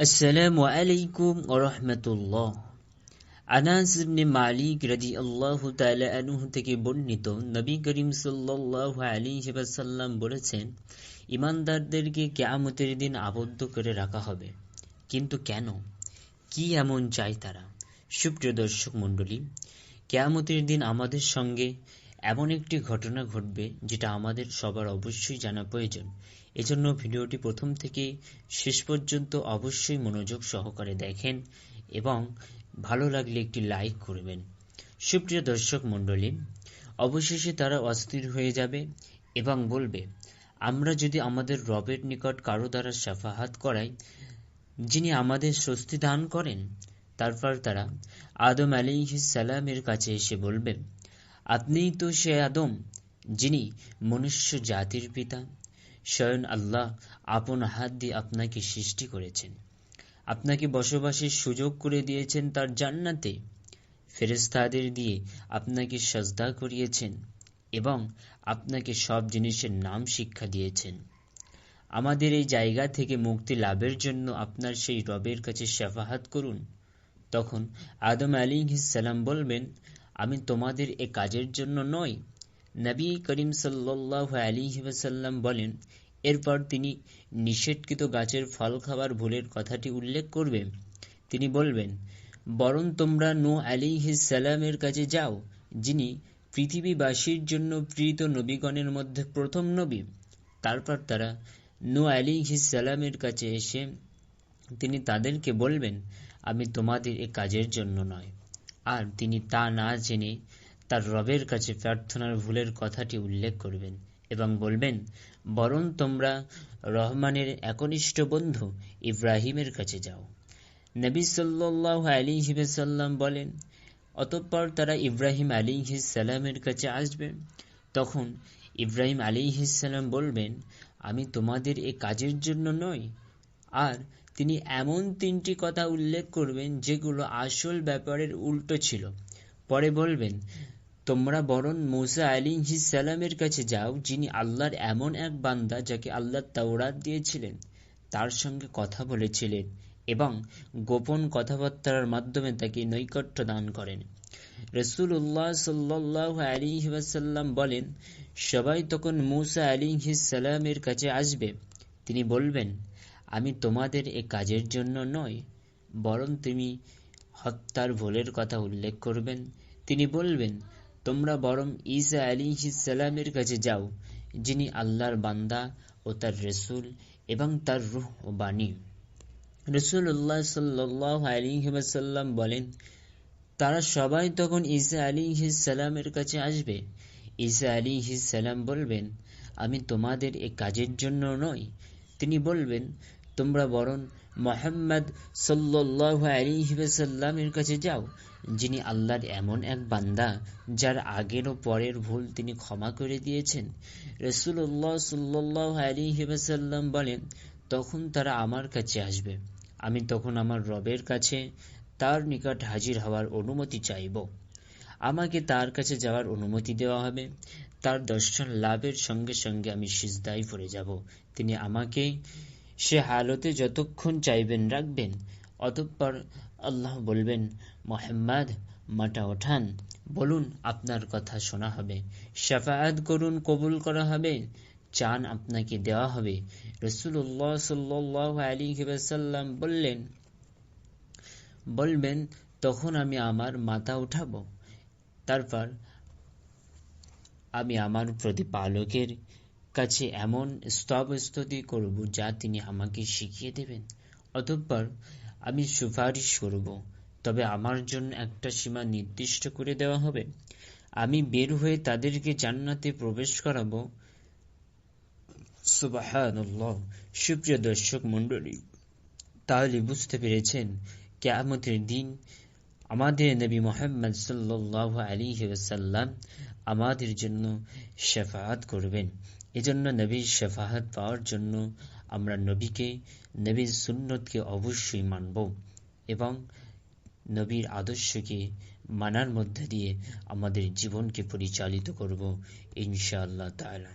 আসসালামু আলাইকুম ওরহমতুল্লাহ আনাস ইবনে মালিক রাদিয়াল্লাহু তাআলা আনহু থেকে বর্ণিত নবী করিম সাল্লাল্লাহু আলাইহি ওয়াসাল্লাম বলেছেন, ইমানদারদেরকে কিয়ামতের দিন আবদ্ধ করে রাখা হবে। কিন্তু কেন? কি এমন চাই তারা? সুপ্রিয় দর্শক মণ্ডলী, কেয়ামতের দিন আমাদের সঙ্গে এমন একটি ঘটনা ঘটবে যেটা আমাদের সবার অবশ্যই জানা প্রয়োজন। এজন্য ভিডিওটি প্রথম থেকে শেষ পর্যন্ত অবশ্যই মনোযোগ সহকারে দেখেন এবং ভালো লাগলে একটি লাইক করবেন। সুপ্রিয় দর্শক মণ্ডলী, অবশেষে তারা অস্থির হয়ে যাবে এবং বলবে, আমরা যদি আমাদের রবের নিকট কারও দ্বারা সাফাহাত করাই, যিনি আমাদের স্বস্তি দান করেন, তারপর তারা আদম আলী সালামের কাছে এসে বলবে, আপনিই তো সে আদম, যিনি মনুষ্য জাতির পিতা। স্বয়ং আল্লাহ আপন হাত দিয়ে আপনাকে সৃষ্টি করেছেন। আপনাকে বসবাসের সুযোগ করে দিয়েছেন তার জান্নাতে। ফেরেস্তাদের দিয়ে আপনাকে সজদা করিয়েছেন এবং আপনাকে সব জিনিসের নাম শিক্ষা দিয়েছেন। আমাদের এই জায়গা থেকে মুক্তি লাভের জন্য আপনার সেই রবের কাছে সাফাহাত করুন। তখন আদম আলী সালাম বলবেন, আমি তোমাদের এ কাজের জন্য নই নবী করিম সাল্লাহ আলী বলেন, এরপর তিনি নিষেধকৃত গাছের ফল খাবার ভুলের কথাটি উল্লেখ করবে তিনি বলবেন, বরং তোমরা নো আলী সালামের কাছে যাও, যিনি পৃথিবীবাসীর জন্য প্রীত নবীগণের মধ্যে প্রথম নবী। তারপর তারা নো আলী সালামের কাছে এসে তিনি তাদেরকে বলবেন, আমি তোমাদের এ কাজের জন্য নয়। আর তিনি তা না জেনে তার রবের কাছে প্রার্থনার ভুলের কথাটি উল্লেখ করবেন এবং বলবেন, বরং তোমরা রহমানের একনিষ্ঠ বন্ধু ইব্রাহিমের কাছে যাও। নবী সাল্লাহ আলী সাল্লাম বলেন, অতঃপর তারা ইব্রাহিম আলী সালামের কাছে আসবে। তখন ইব্রাহিম আলী সালাম বলবেন, আমি তোমাদের এ কাজের জন্য নই। আর তিনি এমন তিনটি কথা উল্লেখ করবেন, যেগুলো আসল ব্যাপারের উল্টো ছিল। পরে বলবেন তোমরা বরং মোসা আলী সালামের কাছে যাও, যিনি আল্লাহর এমন এক বান্দা যাকে আল্লাহ তাওরাত দিয়েছিলেন, তার সঙ্গে কথা বলেছিলেন এবং গোপন কথাবার্তার মাধ্যমে তাকে নৈকট্য দান করেন। রসুল উল্লাহ সাল্লাহ আলী ওয়াসাল্লাম বলেন, সবাই তখন মুসা আলী সালামের কাছে আসবে। তিনি বলবেন, আমি তোমাদের এ কাজের জন্য নয় বরং তুমি হত্যার ভুলের কথা উল্লেখ করবেন। তিনি বলবেন তোমরা বরং ঈসা আলী সালামের কাছে যাও, যিনি আল্লাহর বান্দা ও তার রসুল এবং তার রুহ ও বাণী। রসুল্লাহ সাল্লাহ আলিহাসাল্লাম বলেন, তারা সবাই তখন ঈসা আলী সালামের কাছে আসবে। ঈসা আলী সালাম বলবেন, আমি তোমাদের এ কাজের জন্য নই। তিনি বলবেন তোমরা বরং মোহাম্মদ সাল্লাহ আলিহাসাল্লামের কাছে যাও, যিনি আল্লাহর এমন এক বান্দা, যার আগের ও পরের ভুল তিনি ক্ষমা করে দিয়েছেন। রসুল্লাহ সাল্লাহ আলিহাসাল্লাম বলেন, তখন তারা আমার কাছে আসবে। আমি তখন আমার রবের কাছে তার নিকট হাজির হওয়ার অনুমতি চাইব। আমাকে তার কাছে যাওয়ার অনুমতি দেওয়া হবে। তার দর্শন লাভের সঙ্গে সঙ্গে আমি সিজদাই পড়ে যাব। তিনি আমাকে সে হালতে যতক্ষণ চাইবেন রাখবেন, অতঃপর আল্লাহ বলবেন, মোহাম্মদ, মাটা ওঠান, বলুন আপনার কথা শোনা হবে সাফায়াত করুন, কবুল করা হবে, চান আপনাকে দেওয়া হবে। রসুল্লাহ সাল্লাহ আলী সাল্লাম বললেন, বলবেন, তখন আমি আমার মাথা উঠাবো। তারপর, আমি আমার প্রতিপালকের কাছে এমন স্তব স্তুতি করব যা তিনি আমাকে শিখিয়ে দেবেন। অতঃপর আমি সুপারিশ করব, তবে আমার জন্য একটা সীমা নির্দিষ্ট করে দেওয়া হবে। আমি বের হয়ে তাদেরকে জান্নাতে প্রবেশ করাবো। সুপ্রিয় দর্শক মন্ডলী তাহলে বুঝতে পেরেছেন, কেয়ামতের দিন আমাদের নবী মোহাম্মদ সাল্লাহ আলী ওসাল্লাম আমাদের জন্য শেফাহাত করবেন। এজন্য নবীর শেফাহাত পাওয়ার জন্য আমরা নবীকে, নবীর সুন্নতকে অবশ্যই মানব এবং নবীর আদর্শকে মানার মধ্যে দিয়ে আমাদের জীবনকে পরিচালিত করব ইনশাআল্লাহ তাআলা।